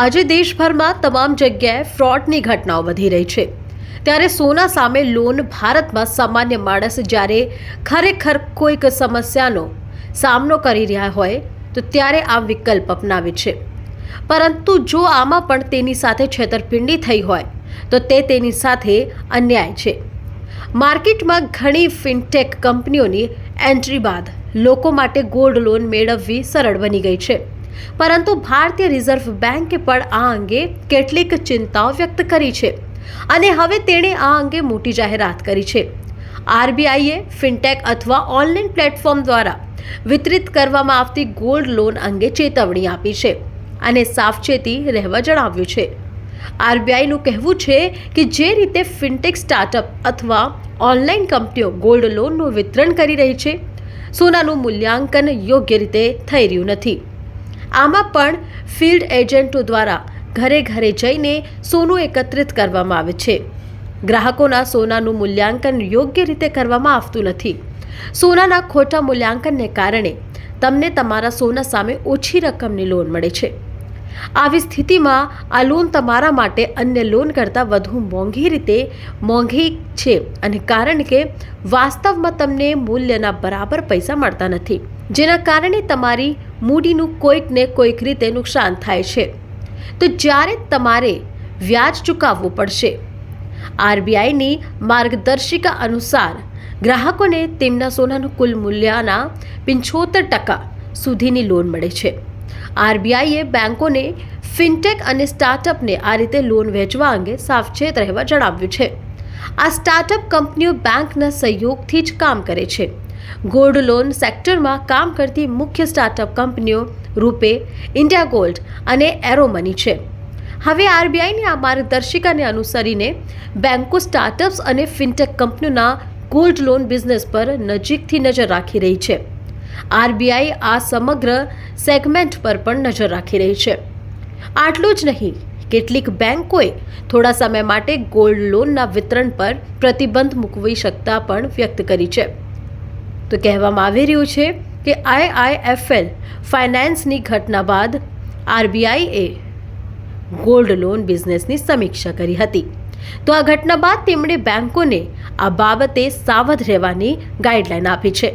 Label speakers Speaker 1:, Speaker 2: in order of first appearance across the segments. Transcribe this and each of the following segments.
Speaker 1: આજે દેશભરમાં તમામ જગ્યાએ ફ્રોડની ઘટનાઓ વધી રહી છે. ત્યારે સોના સામે લોન ભારતમાં સામાન્ય માણસ જ્યારે ખરેખર કોઈક સમસ્યાનો સામનો કરી રહ્યા હોય, તો ત્યારે આ વિકલ્પ અપનાવે છે. પરંતુ જો આમાં પણ તેની સાથે છેતરપિંડી થઈ હોય, તો તે તેની સાથે અન્યાય છે. માર્કેટમાં ઘણી ફિનટેક કંપનીઓની એન્ટ્રી બાદ લોકો માટે ગોલ્ડ લોન મેળવવી સરળ બની ગઈ છે. પરંતુ ભારતીય રિઝર્વ બેન્કે પણ આ અંગે કેટલીક ચિંતાઓ વ્યક્ત કરી છે અને હવે તેણે આ અંગે મોટી જાહેરાત કરી છે. આરબીઆઈએ ફિનટેક અથવા ઓનલાઈન પ્લેટફોર્મ દ્વારા વિતરિત કરવામાં આવતી ગોલ્ડ લોન અંગે ચેતવણી આપી છે અને સાવચેતી રહેવા જણાવ્યું છે. આરબીઆઈનું કહેવું છે કે જે રીતે ફિનટેક સ્ટાર્ટઅપ અથવા ઓનલાઈન કંપનીઓ ગોલ્ડ લોનનું વિતરણ કરી રહી છે, સોનાનું મૂલ્યાંકન યોગ્ય રીતે થઈ રહ્યું નથી. આમાં પણ ફિલ્ડ એજન્ટો દ્વારા ઘરે ઘરે જઈને સોનું એકત્રિત કરવામાં આવે છે. ગ્રાહકોના સોનાનું મૂલ્યાંકન યોગ્ય રીતે કરવામાં આવતું નથી. સોનાના ખોટા મૂલ્યાંકનને કારણે તમને તમારા સોના સામે ઓછી રકમની લોન મળે છે. આવી સ્થિતિમાં આ લોન તમારા માટે અન્ય લોન કરતાં વધુ મોંઘી રીતે મોંઘી છે અને કારણ કે વાસ્તવમાં તમને મૂલ્યના બરાબર પૈસા મળતા નથી. જેના કારણે તમારી મૂડીનું કોઈકને કોઈક રીતે નુકસાન થાય છે. તો જ્યારે તમારે વ્યાજ ચૂકવવું પડશે, આરબીઆઈની માર્ગદર્શિકા અનુસાર ગ્રાહકોને તેમના સોનાનું કુલ મૂલ્યના પંચોતેર ટકા સુધીની લોન મળે છે. આરબીઆઈએ બેંકોને ફિનટેક અને સ્ટાર્ટઅપને આ રીતે લોન વહેંચવા અંગે સાવચેત રહેવા જણાવ્યું છે. આ સ્ટાર્ટઅપ કંપનીઓ બેંકના સહયોગથી જ કામ કરે છે. ગોલ્ડ લોન સેક્ટરમાં કામ કરતી મુખ્ય સ્ટાર્ટઅપ કંપનીઓ રૂપે ઇન્ડિયા ગોલ્ડ અને એરોમની છે. હવે આરબીઆઈની આ માર્ગદર્શિકાને અનુસરીને બેન્કો સ્ટાર્ટઅપ્સ અને ફિનટેક કંપનીઓના ગોલ્ડ લોન બિઝનેસ પર નજીકથી નજર રાખી રહી છે. આરબીઆઈ આ સમગ્ર સેગમેન્ટ પર પણ નજર રાખી રહી છે. આટલું જ નહીં, કેટલીક બેન્કોએ થોડા સમય માટે ગોલ્ડ લોનના વિતરણ પર પ્રતિબંધ મૂકવી શકતા પણ વ્યક્ત કરી છે. તો કહેવામાં આવી રહ્યું છે કે આઈઆઈએફએલ ફાઇનાન્સની ઘટના બાદ આરબીઆઈએ ગોલ્ડ લોન બિઝનેસની સમીક્ષા કરી હતી. તો આ ઘટના બાદ તેમણે બેન્કોને આ બાબતે સાવધ રહેવાની ગાઈડલાઈન આપી છે.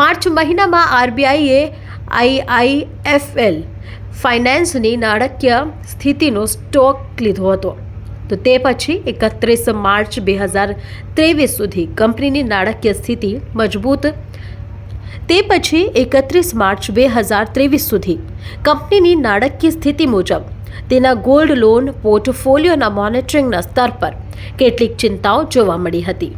Speaker 1: માર્ચ મહિનામાં આરબીઆઈએ આઈઆઈએફએલ ફાઇનાન્સની નાણાકીય સ્થિતિનો સ્ટોક લીધો હતો. તો તે પછી એકત્રીસ માર્ચ બે હજાર ત્રેવીસ સુધી કંપનીની નાણાકીય સ્થિતિ મજબૂત. તે પછી એકત્રીસ માર્ચ બે હજાર ત્રેવીસ સુધી કંપનીની નાણાકીય સ્થિતિ મુજબ તેના ગોલ્ડ લોન પોર્ટફોલિયોના મોનિટરિંગના સ્તર પર કેટલીક ચિંતાઓ જોવા મળી હતી.